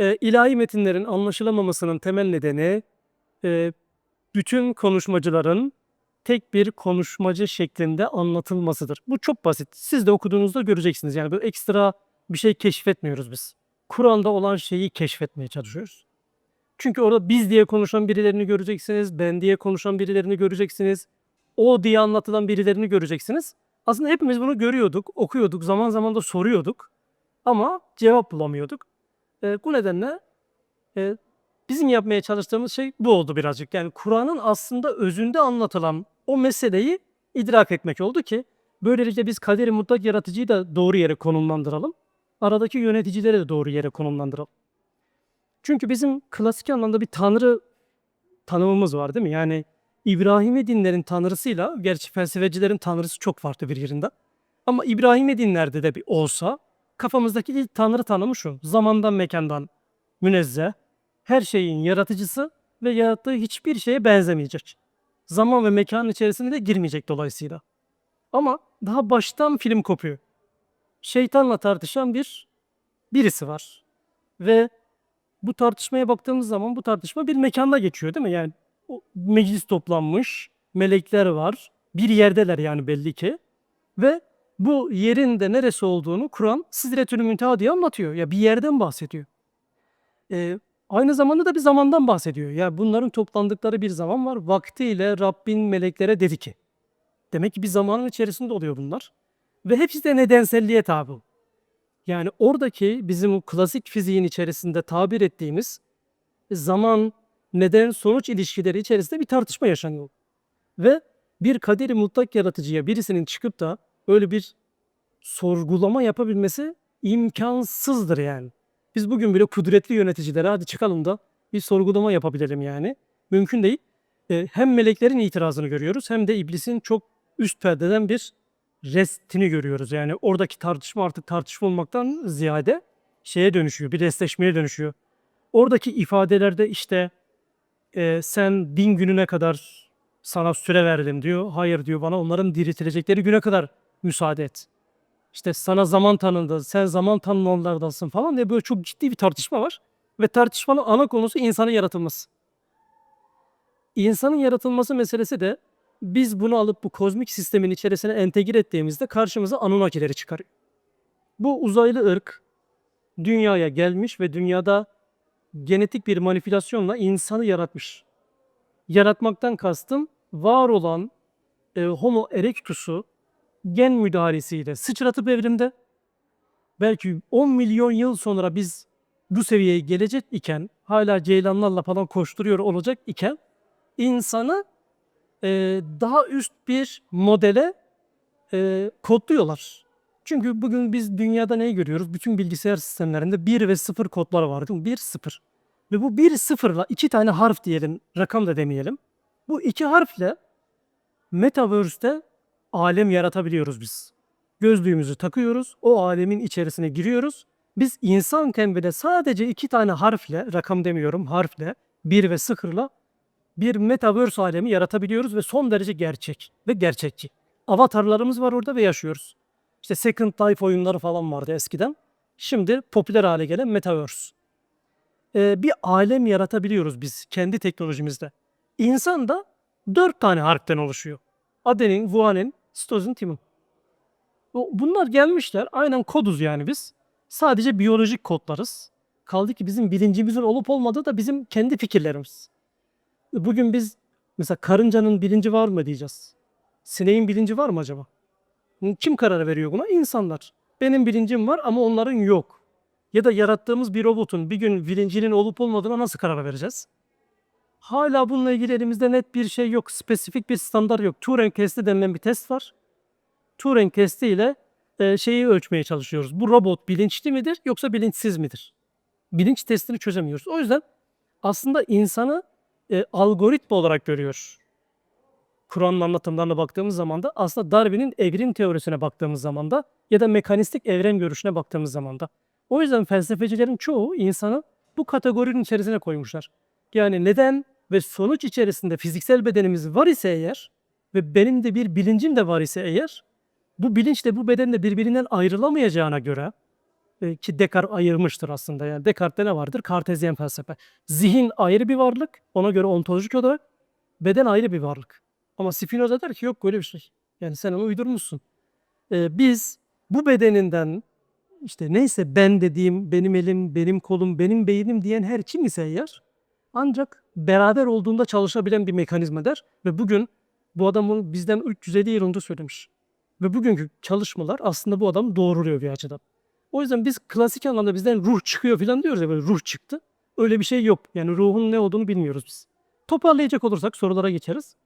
E, ilahi metinlerin anlaşılamamasının temel nedeni e, bütün konuşmacıların tek bir konuşmacı şeklinde anlatılmasıdır. Bu çok basit. Siz de okuduğunuzda göreceksiniz. Yani böyle ekstra bir şey keşfetmiyoruz biz. Kur'an'da olan şeyi keşfetmeye çalışıyoruz. Çünkü orada biz diye konuşan birilerini göreceksiniz, ben diye konuşan birilerini göreceksiniz, o diye anlatılan birilerini göreceksiniz. Aslında hepimiz bunu görüyorduk, okuyorduk, zaman zaman da soruyorduk ama cevap bulamıyorduk. E, bu nedenle e, bizim yapmaya çalıştığımız şey bu oldu birazcık. Yani Kur'an'ın aslında özünde anlatılan o meseleyi idrak etmek oldu ki böylelikle biz kaderi mutlak yaratıcıyı da doğru yere konumlandıralım. Aradaki yöneticileri de doğru yere konumlandıralım. Çünkü bizim klasik anlamda bir tanrı tanımımız var değil mi? Yani İbrahimi dinlerin tanrısıyla, gerçi felsefecilerin tanrısı çok farklı bir yerinde. Ama İbrahimi dinlerde de bir olsa kafamızdaki ilk tanrı tanımı şu. Zamandan mekandan münezzeh, her şeyin yaratıcısı ve yarattığı hiçbir şeye benzemeyecek. Zaman ve mekanın içerisine de girmeyecek dolayısıyla. Ama daha baştan film kopuyor. Şeytanla tartışan bir birisi var. Ve bu tartışmaya baktığımız zaman bu tartışma bir mekanda geçiyor değil mi? Yani meclis toplanmış, melekler var. Bir yerdeler yani belli ki. Ve bu yerin de neresi olduğunu Kur'an Sidretül Münteha diye anlatıyor. Ya bir yerden bahsediyor. Ee, aynı zamanda da bir zamandan bahsediyor. Ya bunların toplandıkları bir zaman var. Vaktiyle Rabbin meleklere dedi ki. Demek ki bir zamanın içerisinde oluyor bunlar. Ve hepsi de nedenselliğe tabi. Yani oradaki bizim klasik fiziğin içerisinde tabir ettiğimiz zaman neden sonuç ilişkileri içerisinde bir tartışma yaşanıyor. Ve bir kaderi mutlak yaratıcıya birisinin çıkıp da öyle bir sorgulama yapabilmesi imkansızdır yani. Biz bugün bile kudretli yöneticilere hadi çıkalım da bir sorgulama yapabilelim yani. Mümkün değil. E, hem meleklerin itirazını görüyoruz hem de iblisin çok üst perdeden bir restini görüyoruz. Yani oradaki tartışma artık tartışma olmaktan ziyade şeye dönüşüyor, bir restleşmeye dönüşüyor. Oradaki ifadelerde işte e, sen bin gününe kadar sana süre verdim diyor. Hayır diyor bana onların diriltilecekleri güne kadar müsaade et. İşte sana zaman tanındı, sen zaman tanınanlardansın falan diye böyle çok ciddi bir tartışma var. Ve tartışmanın ana konusu insanın yaratılması. İnsanın yaratılması meselesi de biz bunu alıp bu kozmik sistemin içerisine entegre ettiğimizde karşımıza Anunnakileri çıkarıyor. Bu uzaylı ırk dünyaya gelmiş ve dünyada genetik bir manipülasyonla insanı yaratmış. Yaratmaktan kastım var olan e, Homo erectus'u gen müdahalesiyle sıçratıp evrimde belki 10 milyon yıl sonra biz bu seviyeye gelecek iken hala ceylanlarla falan koşturuyor olacak iken insanı e, daha üst bir modele e, kodluyorlar. Çünkü bugün biz dünyada neyi görüyoruz? Bütün bilgisayar sistemlerinde 1 ve 0 kodlar var değil mi? 1, 0. Ve bu 1, 0'la iki tane harf diyelim, rakam da demeyelim. Bu iki harfle Metaverse'te alem yaratabiliyoruz biz. Gözlüğümüzü takıyoruz, o alemin içerisine giriyoruz. Biz insanken bile sadece iki tane harfle, rakam demiyorum, harfle, 1 ve 0'la bir metaverse alemi yaratabiliyoruz ve son derece gerçek ve gerçekçi. Avatarlarımız var orada ve yaşıyoruz. İşte Second Life oyunları falan vardı eskiden. Şimdi popüler hale gelen metaverse. Ee, bir alem yaratabiliyoruz biz kendi teknolojimizde. İnsan da dört tane harften oluşuyor. Adenin, guanin, sitozin, timin. Bu- Bunlar gelmişler. Aynen koduz yani biz. Sadece biyolojik kodlarız. Kaldı ki bizim bilincimizin olup olmadığı da bizim kendi fikirlerimiz. Bugün biz mesela karıncanın bilinci var mı diyeceğiz. Sineğin bilinci var mı acaba? Kim karar veriyor buna? İnsanlar. Benim bilincim var ama onların yok. Ya da yarattığımız bir robotun bir gün bilincinin olup olmadığına nasıl karar vereceğiz? Hala bununla ilgili elimizde net bir şey yok. Spesifik bir standart yok. Turing testi denilen bir test var. Turing testi ile e, şeyi ölçmeye çalışıyoruz. Bu robot bilinçli midir yoksa bilinçsiz midir? Bilinç testini çözemiyoruz. O yüzden aslında insanı e, algoritma olarak görüyor. Kur'an'ın anlatımlarına baktığımız zaman da aslında Darwin'in evrim teorisine baktığımız zaman da ya da mekanistik evren görüşüne baktığımız zaman da. O yüzden felsefecilerin çoğu insanı bu kategorinin içerisine koymuşlar. Yani neden ve sonuç içerisinde fiziksel bedenimiz var ise eğer ve benim de bir bilincim de var ise eğer bu bilinçle bu beden de birbirinden ayrılamayacağına göre e, ki Descartes ayırmıştır aslında. Yani Descartes'te ne vardır? Kartezyen felsefe. Zihin ayrı bir varlık. Ona göre ontolojik olarak beden ayrı bir varlık. Ama Spinoza der ki yok böyle bir şey. Yani sen onu uydurmuşsun. Ee, biz bu bedeninden işte neyse ben dediğim, benim elim, benim kolum, benim beynim diyen her kim ise eğer ancak beraber olduğunda çalışabilen bir mekanizma der. Ve bugün bu adam bunu bizden 350 yıl önce söylemiş. Ve bugünkü çalışmalar aslında bu adamı doğruluyor bir açıdan. O yüzden biz klasik anlamda bizden ruh çıkıyor falan diyoruz ya böyle ruh çıktı. Öyle bir şey yok. Yani ruhun ne olduğunu bilmiyoruz biz. Toparlayacak olursak sorulara geçeriz.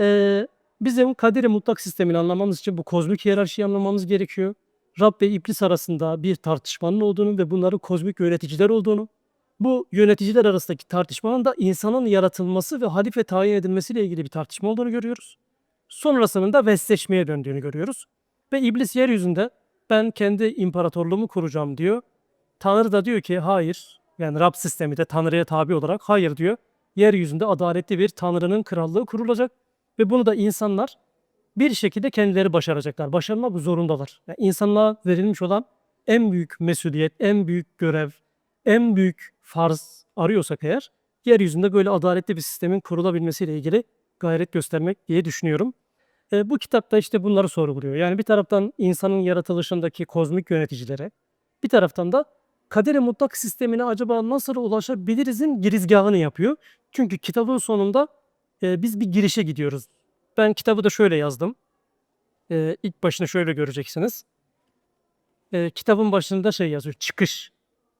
Ee, bizim kaderi mutlak sistemini anlamamız için bu kozmik hiyerarşiyi anlamamız gerekiyor. Rab ve iblis arasında bir tartışmanın olduğunu ve bunların kozmik yöneticiler olduğunu, bu yöneticiler arasındaki tartışmanın da insanın yaratılması ve halife tayin edilmesiyle ilgili bir tartışma olduğunu görüyoruz. Sonrasının da vesleşmeye döndüğünü görüyoruz. Ve iblis yeryüzünde ben kendi imparatorluğumu kuracağım diyor. Tanrı da diyor ki hayır. Yani Rab sistemi de Tanrı'ya tabi olarak hayır diyor. Yeryüzünde adaletli bir Tanrı'nın krallığı kurulacak. Ve bunu da insanlar bir şekilde kendileri başaracaklar. Başarmak zorundalar. Yani insanlığa verilmiş olan en büyük mesuliyet, en büyük görev, en büyük farz arıyorsak eğer yeryüzünde böyle adaletli bir sistemin kurulabilmesiyle ilgili gayret göstermek diye düşünüyorum. E, bu kitapta işte bunları sorguluyor. Yani bir taraftan insanın yaratılışındaki kozmik yöneticilere, bir taraftan da kaderi mutlak sistemine acaba nasıl ulaşabilirizin girizgahını yapıyor. Çünkü kitabın sonunda e, biz bir girişe gidiyoruz. Ben kitabı da şöyle yazdım. E, ilk başını şöyle göreceksiniz. E, kitabın başında şey yazıyor, çıkış.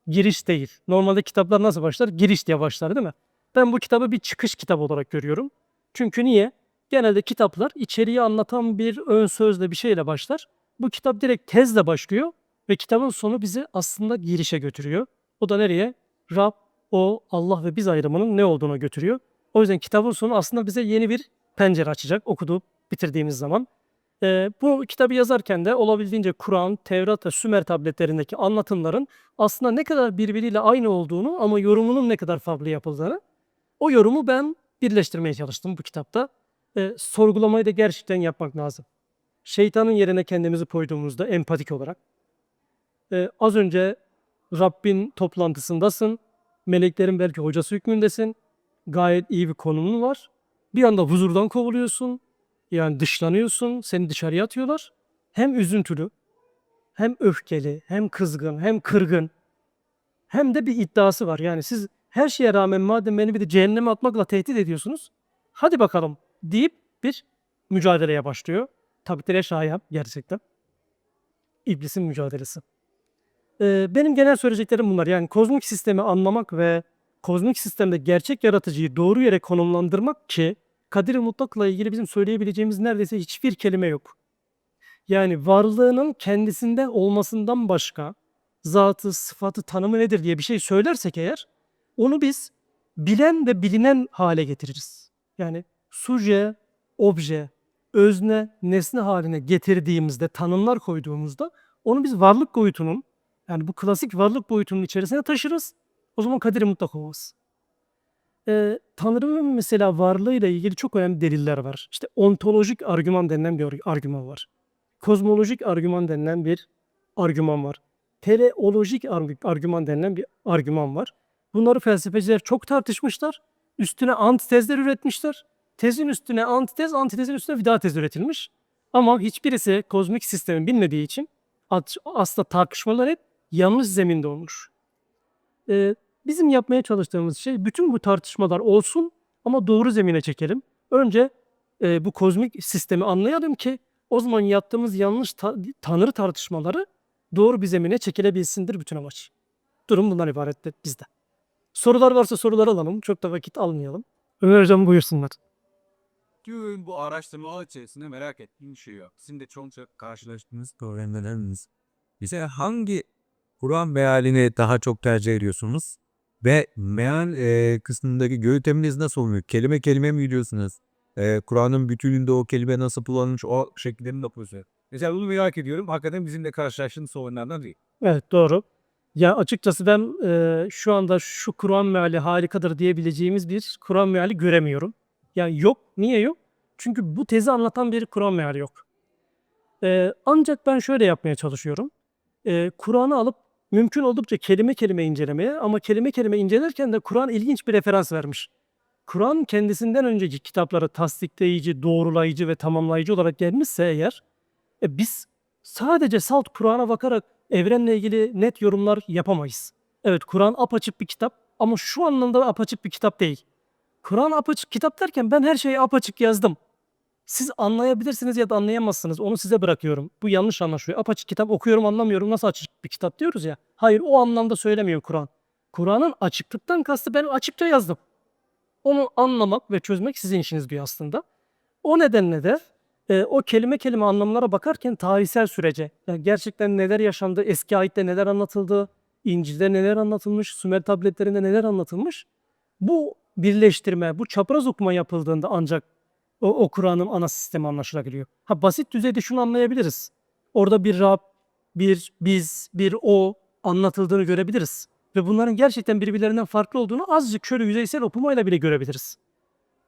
Giriş değil. Normalde kitaplar nasıl başlar? Giriş diye başlar değil mi? Ben bu kitabı bir çıkış kitabı olarak görüyorum. Çünkü niye? Genelde kitaplar içeriği anlatan bir ön sözle bir şeyle başlar. Bu kitap direkt tezle başlıyor ve kitabın sonu bizi aslında girişe götürüyor. O da nereye? Rab, o, Allah ve biz ayrımının ne olduğuna götürüyor. O yüzden kitabın sonu aslında bize yeni bir pencere açacak okuduğu bitirdiğimiz zaman. Ee, bu kitabı yazarken de olabildiğince Kur'an, Tevrat ve Sümer tabletlerindeki anlatımların aslında ne kadar birbiriyle aynı olduğunu ama yorumunun ne kadar farklı yapıldığını o yorumu ben birleştirmeye çalıştım bu kitapta. Ee, sorgulamayı da gerçekten yapmak lazım. Şeytanın yerine kendimizi koyduğumuzda empatik olarak. Ee, az önce Rabbin toplantısındasın. Meleklerin belki hocası hükmündesin. Gayet iyi bir konumun var. Bir anda huzurdan kovuluyorsun. Yani dışlanıyorsun. Seni dışarıya atıyorlar. Hem üzüntülü, hem öfkeli, hem kızgın, hem kırgın. Hem de bir iddiası var. Yani siz her şeye rağmen madem beni bir de cehenneme atmakla tehdit ediyorsunuz. Hadi bakalım deyip bir mücadeleye başlıyor. Takdire şayan gerçekten. İblisin mücadelesi. Ee, benim genel söyleyeceklerim bunlar. Yani kozmik sistemi anlamak ve kozmik sistemde gerçek yaratıcıyı doğru yere konumlandırmak ki kadir mutlakla ilgili bizim söyleyebileceğimiz neredeyse hiçbir kelime yok. Yani varlığının kendisinde olmasından başka zatı, sıfatı, tanımı nedir diye bir şey söylersek eğer onu biz bilen ve bilinen hale getiririz. Yani suje, obje, özne, nesne haline getirdiğimizde, tanımlar koyduğumuzda onu biz varlık boyutunun yani bu klasik varlık boyutunun içerisine taşırız. O zaman kaderi mutlak olmaz. Ee, Tanrı'nın mesela varlığıyla ilgili çok önemli deliller var. İşte ontolojik argüman denilen bir argüman var. Kozmolojik argüman denilen bir argüman var. Teleolojik argüman denilen bir argüman var. Bunları felsefeciler çok tartışmışlar. Üstüne antitezler üretmişler. Tezin üstüne antitez, antitezin üstüne bir daha tez üretilmiş. Ama hiçbirisi kozmik sistemi bilmediği için aslında tartışmalar hep yanlış zeminde olmuş. Ee, bizim yapmaya çalıştığımız şey bütün bu tartışmalar olsun ama doğru zemine çekelim. Önce e, bu kozmik sistemi anlayalım ki o zaman yaptığımız yanlış ta- tanrı tartışmaları doğru bir zemine çekilebilsindir bütün amaç. Durum bundan ibaret bizde. Sorular varsa sorular alalım. Çok da vakit almayalım. Ömer Hocam buyursunlar. Tüm bu araştırmalar içerisinde merak ettiğim şey yok. Sizin de çok çok karşılaştığınız problemleriniz bize hangi Kur'an mealini daha çok tercih ediyorsunuz? Ve meal e, kısmındaki yönteminiz nasıl oluyor? Kelime kelime mi gidiyorsunuz? E, Kur'an'ın bütününde o kelime nasıl kullanılmış o şekilde mi yapıyorsunuz? Mesela bunu merak ediyorum. Hakikaten bizimle karşılaştığımız sorunlardan değil. Evet doğru. Ya açıkçası ben e, şu anda şu Kur'an meali harikadır diyebileceğimiz bir Kur'an meali göremiyorum. Yani yok. Niye yok? Çünkü bu tezi anlatan bir Kur'an meali yok. E, ancak ben şöyle yapmaya çalışıyorum. e, Kur'an'ı alıp mümkün oldukça kelime kelime incelemeye ama kelime kelime incelerken de Kur'an ilginç bir referans vermiş. Kur'an kendisinden önceki kitaplara tasdikleyici, doğrulayıcı ve tamamlayıcı olarak gelmişse eğer e, biz sadece salt Kur'an'a bakarak evrenle ilgili net yorumlar yapamayız. Evet Kur'an apaçık bir kitap ama şu anlamda apaçık bir kitap değil. Kur'an apaçık kitap derken ben her şeyi apaçık yazdım. Siz anlayabilirsiniz ya da anlayamazsınız. Onu size bırakıyorum. Bu yanlış anlaşılıyor. Apaçık kitap okuyorum anlamıyorum. Nasıl açık bir kitap diyoruz ya. Hayır o anlamda söylemiyor Kur'an. Kur'an'ın açıklıktan kastı ben açıkça yazdım. Onu anlamak ve çözmek sizin işiniz diyor aslında. O nedenle de e, o kelime kelime anlamlara bakarken tarihsel sürece, yani gerçekten neler yaşandı, eski ayette neler anlatıldı, İncil'de neler anlatılmış, Sümer tabletlerinde neler anlatılmış, bu birleştirme, bu çapraz okuma yapıldığında ancak o, o Kur'an'ın ana sistemi anlaşılabiliyor. Ha basit düzeyde şunu anlayabiliriz. Orada bir Rab, bir biz, bir o anlatıldığını görebiliriz. Ve bunların gerçekten birbirlerinden farklı olduğunu azıcık şöyle yüzeysel okumayla bile görebiliriz.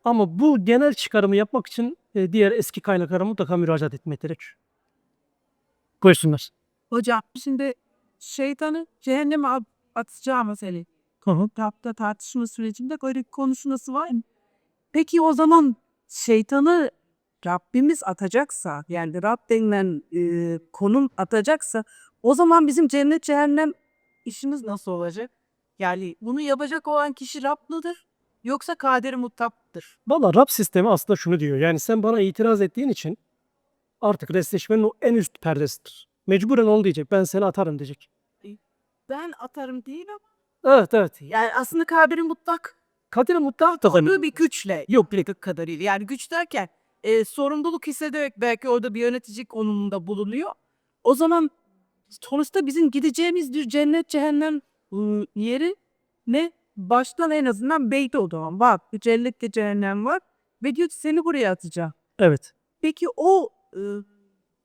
Ama bu genel çıkarımı yapmak için e, diğer eski kaynaklara mutlaka müracaat etmek gerekiyor. Buyursunlar. Hocam şimdi şeytanı cehenneme at- atacağı mesele. Rab'da tartışma sürecinde böyle bir konuşması var mı? Peki o zaman şeytanı Rabbimiz atacaksa yani Rab denilen e, konum atacaksa o zaman bizim cennet cehennem işimiz nasıl olacak? Yani bunu yapacak olan kişi Rab mıdır? Yoksa kaderi mutlaptır. Valla Rab sistemi aslında şunu diyor. Yani sen bana itiraz ettiğin için artık restleşmenin o en üst perdesidir. Mecburen onu diyecek. Ben seni atarım diyecek. Ben atarım değil ama Evet evet. yani aslında kaderi mutlak Mutlak da olduğu bir güçle yok bildiğim kadarıyla. Yani güç derken e, sorumluluk hissederek belki orada bir yönetici konumunda bulunuyor. O zaman sonuçta bizim gideceğimiz bir cennet cehennem ıı, yeri ne? Baştan en azından belli o zaman. Bak bir cennette cehennem var ve diyor ki seni buraya atacağım. Evet. Peki o ıı,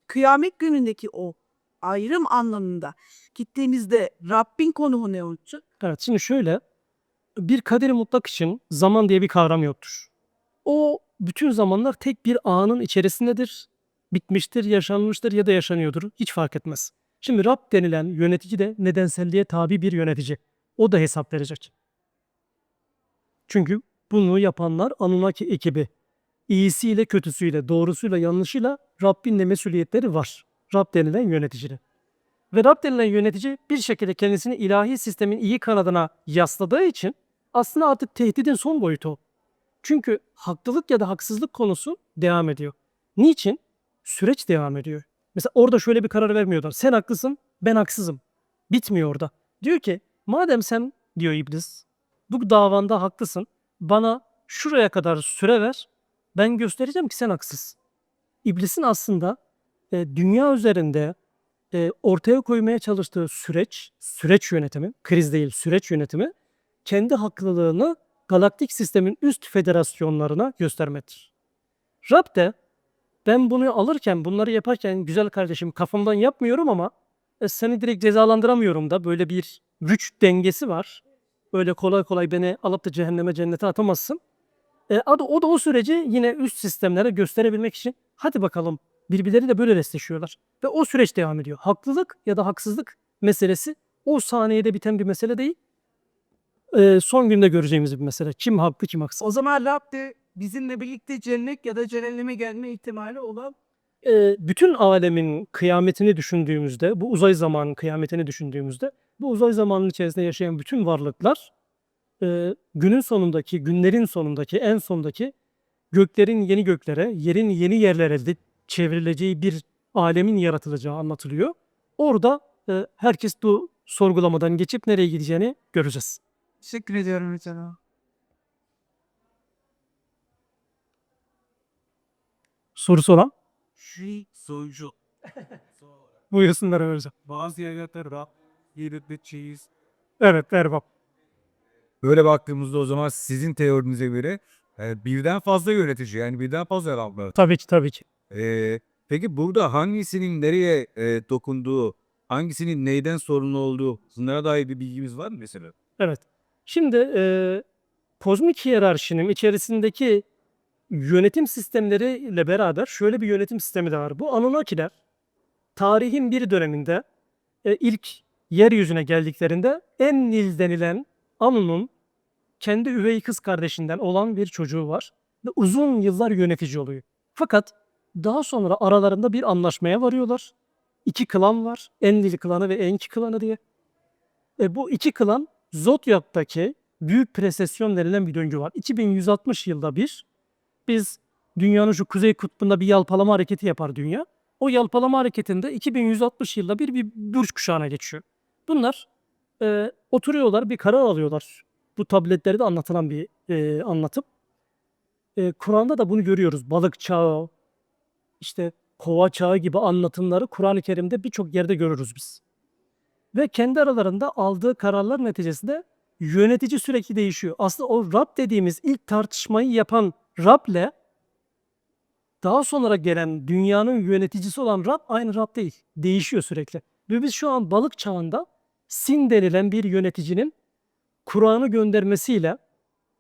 kıyamet günündeki o ayrım anlamında gittiğimizde Rabbin konumu ne olacak? Evet şimdi şöyle bir kaderi mutlak için zaman diye bir kavram yoktur. O bütün zamanlar tek bir anın içerisindedir. Bitmiştir, yaşanmıştır ya da yaşanıyordur. Hiç fark etmez. Şimdi Rab denilen yönetici de nedenselliğe tabi bir yönetici. O da hesap verecek. Çünkü bunu yapanlar Anunnaki ekibi. İyisiyle kötüsüyle, doğrusuyla yanlışıyla Rabbin de mesuliyetleri var. Rab denilen yöneticinin. Ve Rab denilen yönetici bir şekilde kendisini ilahi sistemin iyi kanadına yasladığı için aslında artık tehdidin son boyutu. Çünkü haklılık ya da haksızlık konusu devam ediyor. Niçin? Süreç devam ediyor. Mesela orada şöyle bir karar vermiyorlar. Sen haklısın, ben haksızım. Bitmiyor orada. Diyor ki, madem sen diyor iblis, bu davanda haklısın, bana şuraya kadar süre ver, ben göstereceğim ki sen haksız. İblisin aslında e, dünya üzerinde e, ortaya koymaya çalıştığı süreç, süreç yönetimi, kriz değil süreç yönetimi, kendi haklılığını galaktik sistemin üst federasyonlarına göstermektir. Rab de ben bunu alırken, bunları yaparken güzel kardeşim kafamdan yapmıyorum ama e, seni direkt cezalandıramıyorum da böyle bir güç dengesi var. Öyle kolay kolay beni alıp da cehenneme cennete atamazsın. E, adı, o da o süreci yine üst sistemlere gösterebilmek için hadi bakalım birbirleri de böyle restleşiyorlar. Ve o süreç devam ediyor. Haklılık ya da haksızlık meselesi o saniyede biten bir mesele değil. E, son günde göreceğimiz bir mesele. Kim haklı kim haksız. O zaman Rab de bizimle birlikte cennet ya da cehenneme gelme ihtimali olan e, bütün alemin kıyametini düşündüğümüzde, bu uzay zamanının kıyametini düşündüğümüzde, bu uzay zamanının içerisinde yaşayan bütün varlıklar e, günün sonundaki, günlerin sonundaki, en sondaki göklerin yeni göklere, yerin yeni yerlere de çevrileceği bir alemin yaratılacağı anlatılıyor. Orada e, herkes bu sorgulamadan geçip nereye gideceğini göreceğiz. Teşekkür ediyorum hocam. Sorusu olan Şey soyucu. buyursunlar hocam. Bazı yerlerde Rab, yerinde cheese. Evet, Erbap. Böyle baktığımızda o zaman sizin teorinize göre e, birden fazla yönetici yani birden fazla var. Tabii ki, tabii ki. Ee, peki burada hangisinin nereye e, dokunduğu, hangisinin neyden sorumlu olduğu bunlara dair bir bilgimiz var mı mesela? Evet. Şimdi e, kozmik hiyerarşinin içerisindeki yönetim sistemleriyle beraber şöyle bir yönetim sistemi de var. Bu Anunnakiler tarihin bir döneminde e, ilk yeryüzüne geldiklerinde Ennil denilen Anu'nun kendi üvey kız kardeşinden olan bir çocuğu var ve uzun yıllar yönetici oluyor. Fakat daha sonra aralarında bir anlaşmaya varıyorlar. İki klan var. Enlil klanı ve Enki klanı diye. E, bu iki klan Zodyak'taki büyük presesyon denilen bir döngü var. 2160 yılda bir biz dünyanın şu kuzey kutbunda bir yalpalama hareketi yapar dünya. O yalpalama hareketinde 2160 yılda bir bir burç kuşağına geçiyor. Bunlar e, oturuyorlar bir karar alıyorlar. Bu tabletlerde anlatılan bir e, anlatım. E, Kur'an'da da bunu görüyoruz. Balık çağı, işte kova çağı gibi anlatımları Kur'an-ı Kerim'de birçok yerde görürüz biz. Ve kendi aralarında aldığı kararlar neticesinde yönetici sürekli değişiyor. Aslında o Rab dediğimiz ilk tartışmayı yapan Rab'le daha sonra gelen dünyanın yöneticisi olan Rab aynı Rab değil. Değişiyor sürekli. Ve biz şu an balık çağında Sin denilen bir yöneticinin Kur'an'ı göndermesiyle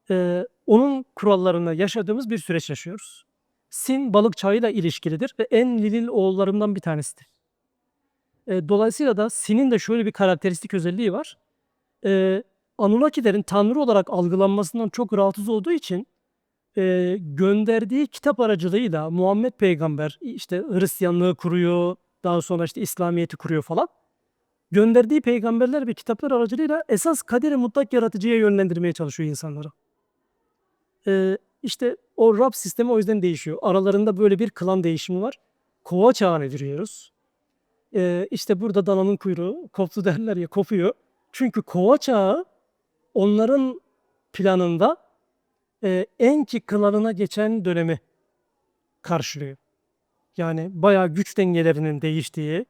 e, onun kurallarını yaşadığımız bir süreç yaşıyoruz. Sin balık çağıyla ilişkilidir ve en lilil oğullarından bir tanesidir. E, dolayısıyla da Sin'in de şöyle bir karakteristik özelliği var. E, Anunnakilerin tanrı olarak algılanmasından çok rahatsız olduğu için e, gönderdiği kitap aracılığıyla Muhammed peygamber işte Hristiyanlığı kuruyor, daha sonra işte İslamiyet'i kuruyor falan. Gönderdiği peygamberler ve kitaplar aracılığıyla esas kaderi mutlak yaratıcıya yönlendirmeye çalışıyor insanları. E, işte o Rab sistemi o yüzden değişiyor. Aralarında böyle bir klan değişimi var. Kova çağına giriyoruz. E, işte burada dananın kuyruğu koptu derler ya kopuyor. Çünkü kova çağı onların planında e, Enki klanına geçen dönemi karşılıyor. Yani bayağı güç dengelerinin değiştiği,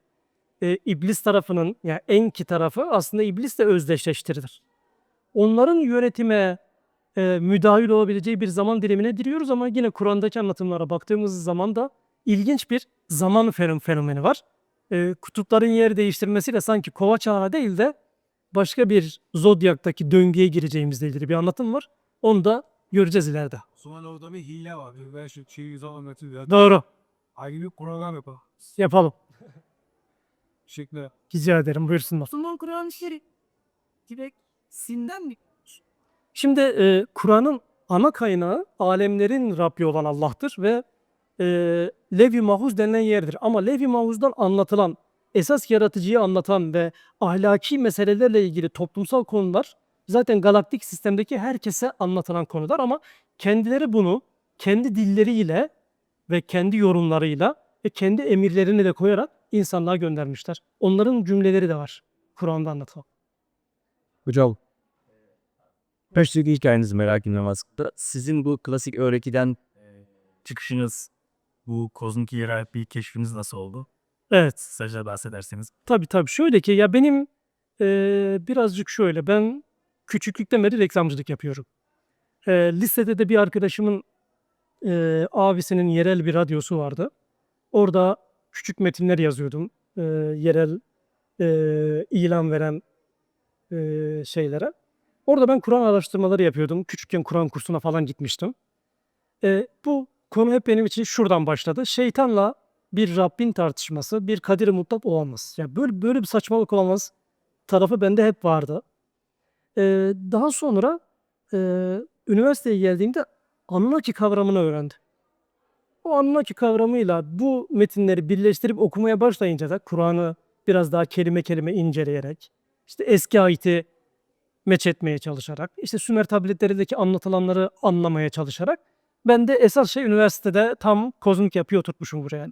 e, iblis tarafının yani Enki tarafı aslında iblisle özdeşleştirilir. Onların yönetime e, müdahil olabileceği bir zaman dilimine giriyoruz ama yine Kur'an'daki anlatımlara baktığımız zaman da ilginç bir zaman fenom- fenomeni var. E, kutupların yer değiştirmesiyle sanki kova çağına değil de başka bir zodyaktaki döngüye gireceğimizle ilgili bir anlatım var. Onu da göreceğiz ileride. Sonra orada bir hile var. Ben şu şeyi yüzden anlatıyor. Doğru. Aynı bir program yapalım. Yapalım. Şekli. Rica ederim. Buyursunlar. O zaman Kur'an-ı Şerif direkt Sin'den mi? Şimdi e, Kur'an'ın ana kaynağı alemlerin Rabbi olan Allah'tır ve e, Lev-i Mahfuz denilen yerdir. Ama Lev-i Mahfuz'dan anlatılan, esas yaratıcıyı anlatan ve ahlaki meselelerle ilgili toplumsal konular zaten galaktik sistemdeki herkese anlatılan konular ama kendileri bunu kendi dilleriyle ve kendi yorumlarıyla ve kendi emirlerini de koyarak insanlığa göndermişler. Onların cümleleri de var Kur'an'da anlatılan. Hocam, Peşteki hikayenizi merak ettim aslında. Sizin bu klasik öğretiden çıkışınız, bu kozmik bir keşfiniz nasıl oldu? Evet. Kısaca bahsederseniz. Tabii tabii. Şöyle ki ya benim eee, birazcık şöyle ben küçüklükten beri reklamcılık yapıyorum. Eee, lisede de bir arkadaşımın eee, abisinin yerel bir radyosu vardı. Orada küçük metinler yazıyordum. Eee, yerel eee, ilan veren eee, şeylere. Orada ben Kur'an araştırmaları yapıyordum. Küçükken Kur'an kursuna falan gitmiştim. Eee, bu konu hep benim için şuradan başladı. Şeytanla bir Rabbin tartışması, bir kadir mutlak olamaz. Yani böyle böyle bir saçmalık olamaz tarafı bende hep vardı. Eee, daha sonra eee, üniversiteye geldiğimde Anunnaki kavramını öğrendim. O Anunnaki kavramıyla bu metinleri birleştirip okumaya başlayınca da Kur'an'ı biraz daha kelime kelime inceleyerek, işte eski ayeti meç etmeye çalışarak, işte Sümer tabletlerindeki anlatılanları anlamaya çalışarak ben de esas şey üniversitede tam kozmik yapıyı oturtmuşum buraya.